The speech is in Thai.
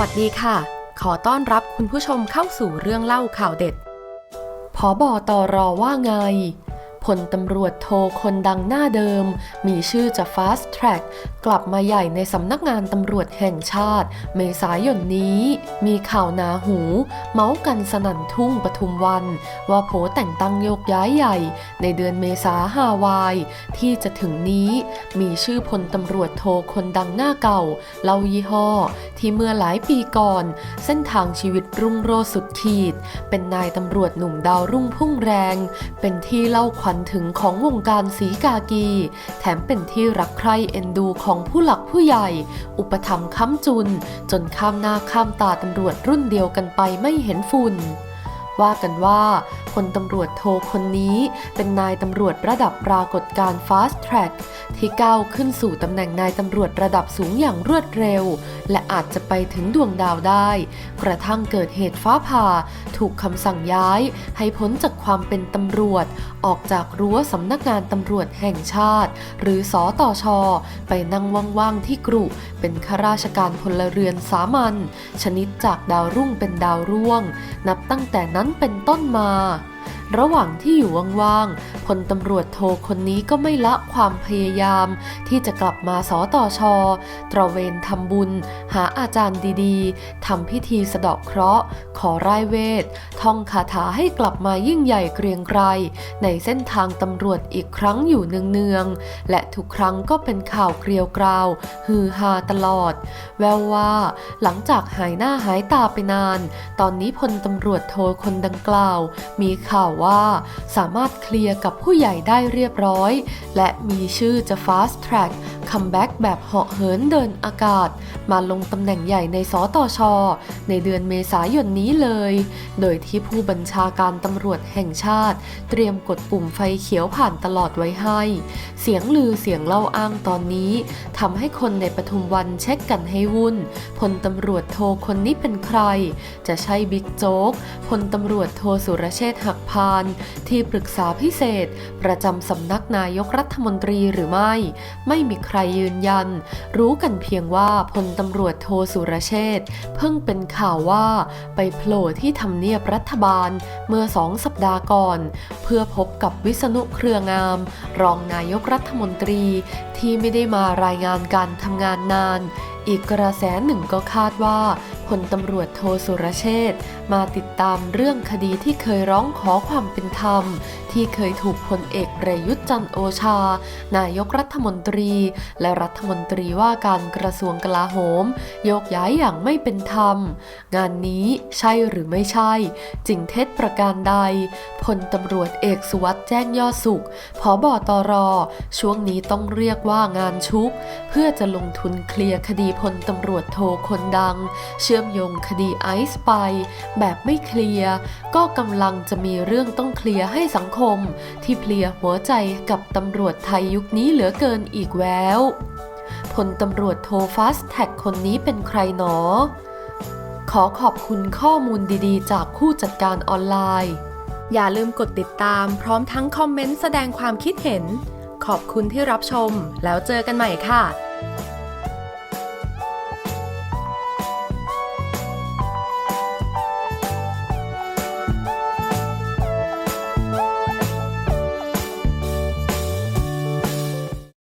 วัสดีค่ะ ขอต้อนรับคุณผู้ชมเข้าสู่เรื่องเล่าข่าวเด็ดพอบอตอรอว่าไง พลตำรวจโทคนดังหน้าเดิม มีชื่อจะ Fast Track กลับมาใหญ่ในสำนักงานตำรวจแห่งชาติ เมษายนนี้ มีข่าวหนาหู เมาส์กันสนั่นทุ่งปทุมวัน ว่าโผแต่งตั้งโยกย้ายใหญ่ ในเดือนเมษาฮาวาย ที่จะถึงนี้ มีชื่อพลตำรวจโทคนดังหน้าเก่า เล่ายี่ห้อ ที่เมื่อหลายปีก่อน เส้นทางชีวิตรุ่งโรจน์สุดขีด เป็นนายตำรวจหนุ่มดาวรุ่งพุ่งแรง เป็นที่เล่าขวัญถึงของวงการสีกากี แถมเป็นที่รักใคร่เอ็นดูของผู้หลักผู้ใหญ่ อุปถัมภ์ค้ำจุน จนข้ามหน้าข้ามตาตำรวจรุ่นเดียวกันไปไม่เห็นฝุ่น ว่ากันว่าพลตำรวจโทคนนี้เป็นนายตำรวจระดับปรากฏการณ์ Fast Track ที่ก้าวขึ้นสู่ตำแหน่งนายตำรวจระดับสูงอย่างรวดเร็ว และอาจจะไปถึงดวงดาวได้ กระทั่งเกิดเหตุฟ้าผ่า ถูกคำสั่งย้าย ให้พ้นจากความเป็นตำรวจ ออกจากรั้วสำนักงานตำรวจแห่งชาติ หรือสอตอชอไปนั่งว่างๆที่กรุเป็นข้าราชการพลเรือนสามัญชนิดจากดาวรุ่งเป็นดาวร่วง นับตั้งแต่นั้นเป็นต้นมา ระหว่างที่อยู่ว่างๆพลตำรวจโทคนนี้ก็ไม่ละความพยายาม ที่จะกลับมาสอต่อชอตระเวนทำบุญ หาอาจารย์ดีๆทำพิธีสะเดาะเคราะห์ ขอร่ายเวท ท่องคาถาให้กลับมายิ่งใหญ่เกรียงไกรในเส้นทางตำรวจอีกครั้งอยู่เนืองๆและทุกครั้งก็เป็นข่าวเกลียวกราว ฮือฮาตลอด แววว่าหลังจากหายหน้าหายตาไปนาน ตอนนี้พลตำรวจโทคนดังกล่าว มีข่าวว่า สามารถเคลียร์กับผู้ใหญ่ได้เรียบร้อย และมีชื่อจะ Fast Track คัมแบ็กแบบเหาะเหินเดินอากาศ มาลงตำแหน่งใหญ่ในสตช ในเดือนเมษายนนี้เลย โดยที่ผู้บัญชาการตำรวจแห่งชาติ เตรียมกดปุ่มไฟเขียวผ่านตลอดไว้ให้ เสียงลือเสียงเล่าอ้างตอนนี้ทำให้คนในปทุมวันเช็คกันให้วุ่นพลตำรวจโทคนนี้เป็นใคร จะใช่บิ๊กโจ๊กพลตำรวจโทสุรเชษฐ์หักพานที่ปรึกษาพิเศษ ประจำสำนักนายกรัฐมนตรีหรือไม่ ไม่มีใครยืนยัน รู้กันเพียงว่าพลตำรวจโทสุรเชษเพิ่งเป็นข่าวว่า ไปโผล่ที่ทำเนียบรัฐบาลเมื่อสองสัปดาห์ก่อน เพื่อพบกับวิษณุเครืองาม รองนายกรัฐมนตรีที่ไม่ได้มารายงานการทำงานนาน อีกกระแสหนึ่งก็คาดว่า ลตำรวจโทสุรเชษมาติดตามเรื่องคดีที่เคยร้องขอความเป็นธรรม ที่เคยถูกพลเอกประยุทธ์จันโอชา นายกรัฐมนตรี และรัฐมนตรีว่าการกระทรวงกลาโหม โยกย้ายอย่างไม่เป็นธรรม งานนี้ใช่หรือไม่ใช่ จริงเท็จประการใดพลตำรวจเอกสุวัสด์แจ้งยอดสุขผอบอตรช่วงนี้ต้องเรียกว่างานชุก เพื่อจะลงทุนเคลียร์คดีพลตำรวจโทคนดัง เชื่อมโยงคดีไอซ์ไป แบบไม่เคลียร์ก็กำลังจะมีเรื่องต้องเคลียร์ให้สังคม ที่เพลียหัวใจกับตำรวจไทยยุคนี้เหลือเกินอีกแววพลตำรวจโทฟาสแท็กคนนี้เป็นใครหนอ ขอขอบคุณข้อมูลดีๆ จากผู้จัดการออนไลน์ อย่าลืมกดติดตามพร้อมทั้งคอมเมนต์แสดงความคิดเห็น ขอบคุณที่รับชมแล้วเจอกันใหม่ค่ะ